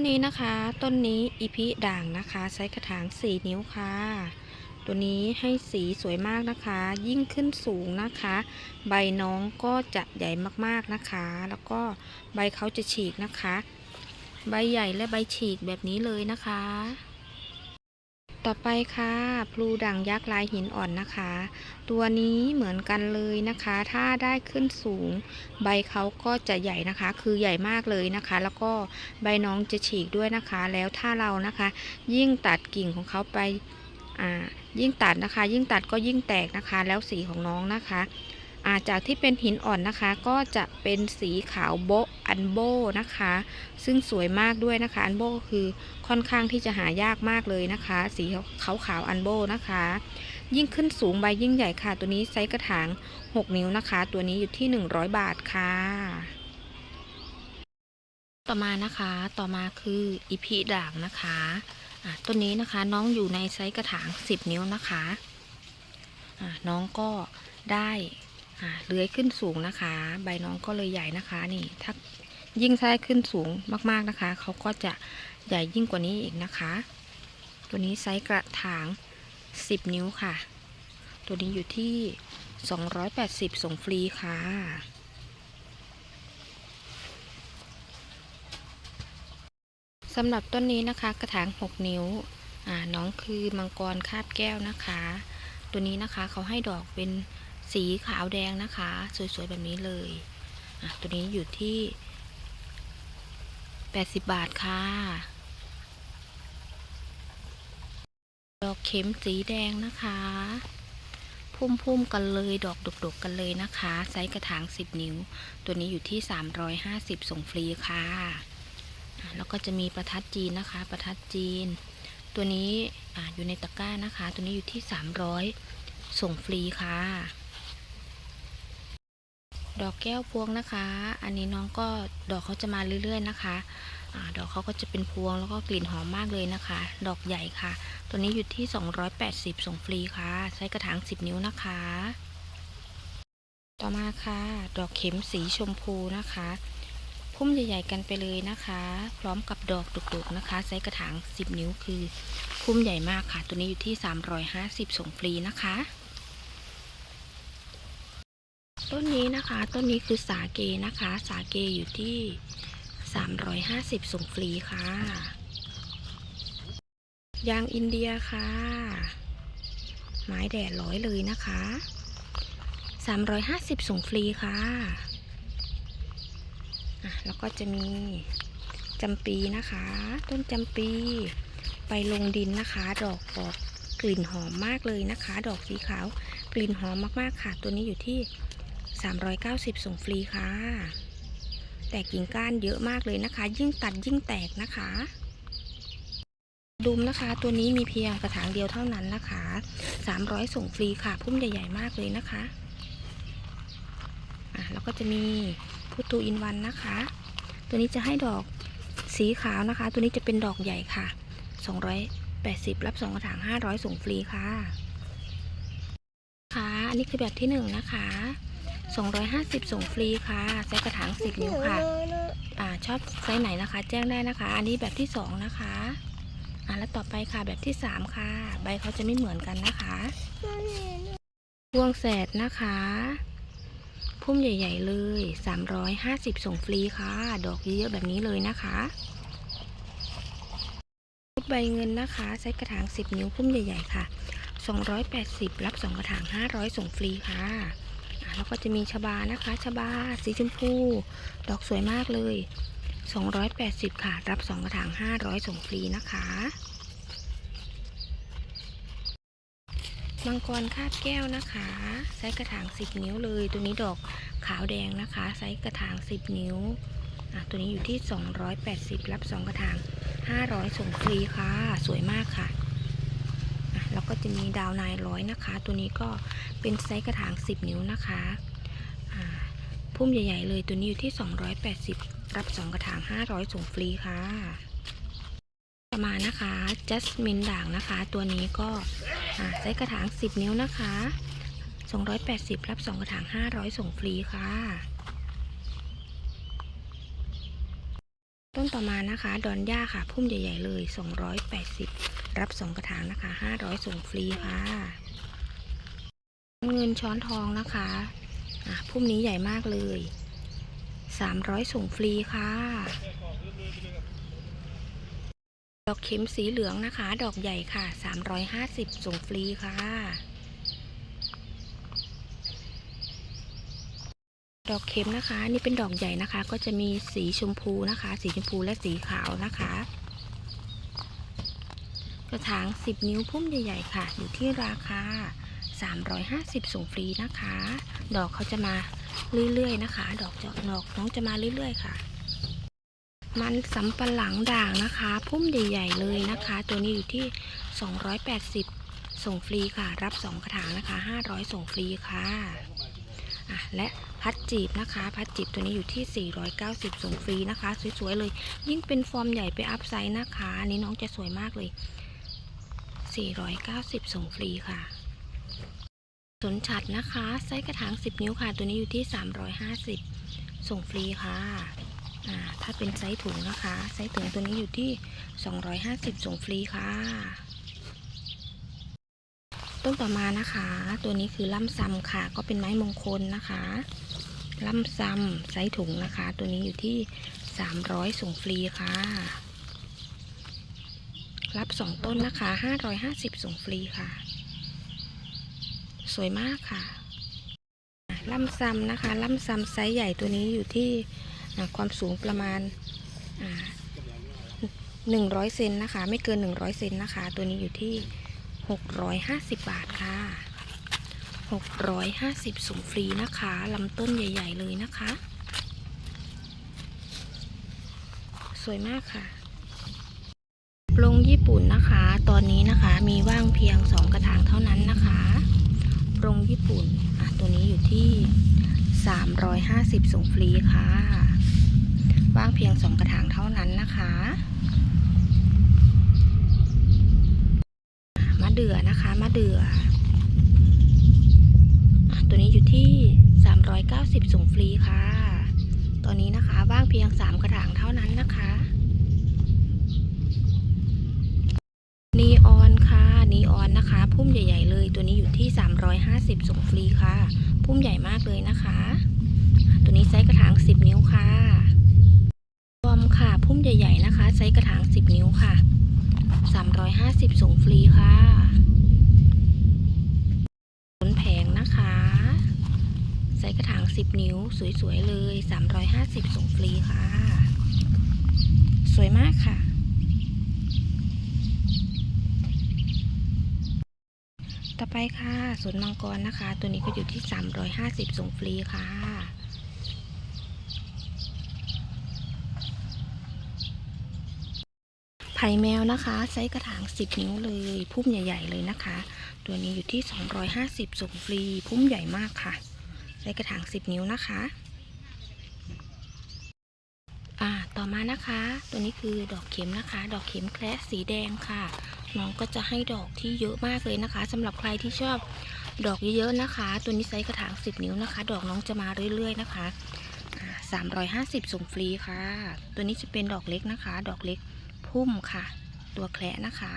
ต้นนี้นะคะต้นนี้อีพิด่างนะคะ ใช้กระถาง 4 นิ้วค่ะ ตัวนี้ให้สีสวยมากนะคะ ยิ่งขึ้นสูงนะคะ ใบน้องก็จะใหญ่มากๆนะคะ แล้วก็ใบเขาจะฉีกนะคะ ใบใหญ่และใบฉีกแบบนี้เลยนะคะ ต่อไปค่ะพลูด่างยักษ์ลายหินอ่อนนะคะ ตัวนี้เหมือนกันเลยนะคะ ถ้าได้ขึ้นสูง ใบเขาก็จะใหญ่นะคะ คือใหญ่มากเลยนะคะ แล้วก็ใบน้องจะฉีกด้วยนะคะ แล้วถ้าเรานะคะ ยิ่งตัดกิ่งของเขาไปอ่ายิ่งตัดนะคะ ยิ่งตัดก็ยิ่งแตกนะคะ แล้วสีของน้องนะคะาจากที่เป็นหินอ่อนนะคะ ก็จะเป็นสีขาวโบอันโบนะคะ ซึ่งสวยมากด้วยนะคะ อันโบก็คือค่อนข้างที่จะหายากมากเลยนะคะ สีขาวขาวอันโบนะคะ ยิ่งขึ้นสูงใบยิ่งใหญ่ค่ะ ตัวนี้ไซส์กระถาง 6 นิ้วนะคะ ตัวนี้อยู่ที่ 100 บาทค่ะ ต่อมานะคะ ต่อมาคืออีพีด่างนะคะะต้นนี้นะคะน้องอยู่ในไซส์กระถาง 10 นิ้วนะคะะน้องก็ได้ เลื้อยขึ้นสูงนะคะ ใบน้องก็เลยใหญ่นะคะ นี่ถ้ายิ่งไส้ขึ้นสูงมากๆนะคะ เขาก็จะใหญ่ยิ่งกว่านี้อีกนะคะ ตัวนี้ไซส์กระถาง 10 นิ้วค่ะ ตัวนี้อยู่ที่ 280 ส่งฟรีค่ะสำหรับต้นนี้นะคะ กระถาง 6 นิ้วน้องคือมังกรคาบแก้วนะคะ ตัวนี้นะคะเขาให้ดอกเป็น สีขาวแดงนะคะ สวยๆ แบบนี้เลยตัวนี้อยู่ที่ 80 บาทค่ะ ดอกเข็มสีแดงนะคะ พุ่มๆ กันเลยดอกดกๆ กันเลยนะคะ ไซส์กระถาง 10 นิ้ว ตัวนี้อยู่ที่ 350 ส่งฟรีค่ะอะแล้วก็จะมีประทัดจีนนะคะ ประทัดจีน ตัวนี้ออยู่ในตะกร้านะคะ ตัวนี้อยู่ที่ 300 ส่งฟรีค่ะ ดอกแก้วพวงนะคะ อันนี้น้องก็ดอกเขาจะมาเรื่อยๆนะคะอดอกเขาก็จะเป็นพวงแล้วก็กลิ่นหอมมากเลยนะคะ ดอกใหญ่ค่ะ ตัวนี้อยู่ที่ 280 ส่งฟรีค่ะ ใช้กระถาง 10 นิ้วนะคะ ต่อมาค่ะ ดอกเข็มสีชมพูนะคะ พุ่มใหญ่ๆกันไปเลยนะคะ พร้อมกับดอกดุกๆนะคะไซส์กระถาง 10 นิ้วคือ พุ่มใหญ่มากค่ะ ตัวนี้อยู่ที่ 350 ส่งฟรีนะคะ ต้นนี้นะคะ ต้นนี้คือสาเกนะคะ สาเกอยู่ที่ 350ส่งฟรีค่ะ ยางอินเดียค่ะ ไม้แดดร้อยเลยนะคะ 350ส่งฟรีค่ะะแล้วก็จะมีจำปีนะคะ ต้นจำปีไปลงดินนะคะ ดอกออกกลิ่นหอมมากเลยนะคะ ดอกสีขาวกลิ่นหอมมากๆค่ะ ตัวนี้อยู่ที่ 390 ส่งฟรีค่ะ แต่กิ่งก้านเยอะมากเลยนะคะ ยิ่งตัดยิ่งแตกนะคะ ดุมนะคะ ตัวนี้มีเพียงกระถางเดียวเท่านั้นนะคะ 300 ส่งฟรีค่ะ พุ่มใหญ่ ๆ มากเลยนะคะอะแล้วก็จะมีพุตูอินวันนะคะ ตัวนี้จะให้ดอกสีขาวนะคะ ตัวนี้จะเป็นดอกใหญ่ค่ะ 280 รับสองกระถาง 500 ส่งฟรีค่ะ ค่ะ อันนี้คือแบบที่หนึ่งนะคะ 250 ส่งฟรีค่ะไซส์กระถาง 10 นิ้วค่ะ อ่าชอบไซส์ไหนนะคะ แจ้งได้นะคะ อันนี้แบบที่สองนะคะ อ่าแล้วต่อไปค่ะแบบที่สามค่ะ ใบเขาจะไม่เหมือนกันนะคะพวงแสดนะคะ พุ่มใหญ่ ๆ เลย 350 ส่งฟรีค่ะ ดอกเยอะๆแบบนี้เลยนะคะใบเงินนะคะไซส์กระถาง 10 นิ้วพุ่มใหญ่ ๆ ค่ะ 280 รับ 2 กระถาง 500 ส่งฟรีค่ะ แล้วก็จะมีชบานะคะชบาสีชมพู ดอกสวยมากเลย 280 ค่ะ รับ 2 กระถาง 500 ส่งฟรีนะคะมังกรคาบแก้วนะคะไซส์กระถาง 10 นิ้วเลย ตัวนี้ดอกขาวแดงนะคะไซส์กระถาง 10 นิ้วตัวนี้อยู่ที่ 280 รับ 2 กระถาง 500 ส่งฟรีค่ะ สวยมากค่ะ ก็จะมีดาวนายร้อยนะคะ ตัวนี้ก็เป็นไซส์กระถาง 10 นิ้วนะคะพุ่มใหญ่ ๆ เลยตัวนี้อยู่ที่ 280 รับ 2 กระถาง 500 ส่งฟรีค่ะ ต่อมานะคะจัสมินด่างนะคะ ตัวนี้ก็ไซส์กระถาง 10 นิ้วนะคะ 280 รับ 2 กระถาง 500 ส่งฟรีค่ะต้นต่อมานะคะ ดอนย่าค่ะ พุ่มใหญ่ ๆ เลย 280 รับสองกระถางนะคะ500ส่งฟรีค่ะเงินช้อนทองนะคะอะพุ่มนี้ใหญ่มากเลย300ส่งฟรีค่ะ ดอกเข็มสีเหลืองนะคะ ดอกใหญ่ค่ะ350ส่งฟรีค่ะ ดอกเข็มนะคะ นี่เป็นดอกใหญ่นะคะ ก็จะมีสีชมพูนะคะ สีชมพูและสีขาวนะคะ กระถาง 10 นิ้วพุ่มใหญ่ๆค่ะ อยู่ที่ราคา 350 ส่งฟรีนะคะ ดอกเขาจะมาเรื่อยๆนะคะ ดอกจะดอกน้องจะมาเรื่อยๆค่ะ มันสำปะหลังด่างนะคะ พุ่มใหญ่ๆเลยนะคะ ตัวนี้อยู่ที่ 280 ส่งฟรีค่ะ รับ 2 กระถางนะคะ 500 ส่งฟรีค่ะอะและพัดจีบนะคะ พัดจีบตัวนี้อยู่ที่ 490 ส่งฟรีนะคะ สวยๆเลย ยิ่งเป็นฟอร์มใหญ่ไปอัพไซส์นะคะนนี้น้องจะสวยมากเลย 490 ส่งฟรีค่ะ สนฉัดนะคะ ไซส์กระถาง 10 นิ้วค่ะ ตัวนี้อยู่ที่ 350 ส่งฟรีค่ะ ถ้าเป็นไซส์ถุงนะคะ ไซส์ถุงตัวนี้อยู่ที่ 250 ส่งฟรีค่ะ ต้นต่อมานะคะ ตัวนี้คือล่ำซำค่ะ ก็เป็นไม้มงคลนะคะล่ำซำไซส์ถุงนะคะ ตัวนี้อยู่ที่ 300 ส่งฟรีค่ะ รับ2ต้นนะคะ550ส่งฟรีค่ะ สวยมากค่ะล่ำซำนะคะล่ำซำไซส์ใหญ่ตัวนี้อยู่ที่ความสูงประมาณหนึ่งร้อยเซนนะคะ ไม่เกิน100เซนนะคะ ตัวนี้อยู่ที่650บาทค่ะ650ส่งฟรีนะคะลำต้นใหญ่ ๆ เลยนะคะ สวยมากค่ะ ปรงญี่ปุ่นนะคะ ตอนนี้นะคะมีว่างเพียง 2 กระถางเท่านั้นนะคะปรงญี่ปุ่นอะตัวนี้อยู่ที่ 350ส่งฟรีค่ะ ว่างเพียง 2 กระถางเท่านั้นนะคะมะเดื่อนะคะมะเดื่ออะตัวนี้อยู่ที่ 390ส่งฟรีค่ะ ตอนนี้นะคะว่างเพียง 3 กระถางเท่านั้นนะคะ นีออนค่ะ นีออนนะคะ พุ่ม ใหญ่ ๆ เลย ตัวนี้อยู่ที่ 350 ส่งฟรีค่ะ พุ่มใหญ่มากเลยนะคะ ตัวนี้ไซส์กระถาง 10 นิ้วค่ะรวมค่ะ พุ่มใหญ่ ๆ นะคะ ไซส์กระถาง 10 นิ้วค่ะ 350 ส่งฟรีค่ะขนแผงนะคะ ไซส์กระถาง 10 นิ้ว สวย ๆ เลย 350 ส่งฟรีค่ะ สวยมากค่ะ ต่อ ไปค่ะสวนมังกรนะคะ ตัวนี้ก็อยู่ที่ 350 ส่งฟรีค่ะ ไผ่แมวนะคะ ไซส์กระถาง 10 นิ้วเลย พุ่มใหญ่ ๆ เลยนะคะ ตัวนี้อยู่ที่ 250 ส่งฟรี พุ่มใหญ่มากค่ะ ไซส์กระถาง 10 นิ้วนะคะอ่าต่อมานะคะ ตัวนี้คือดอกเข็มนะคะ ดอกเข็มแคระสีแดงค่ะ น้องก็จะให้ดอกที่เยอะมากเลยนะคะสำหรับใครที่ชอบดอกเยอะๆนะคะ ตัวนี้ไซส์กระถาง 10 นิ้วนะคะ ดอกน้องจะมาเรื่อยๆนะคะอ่า350ส่งฟรีค่ะ ตัวนี้จะเป็นดอกเล็กนะคะ ดอกเล็กพุ่มค่ะ ตัวแคระนะคะ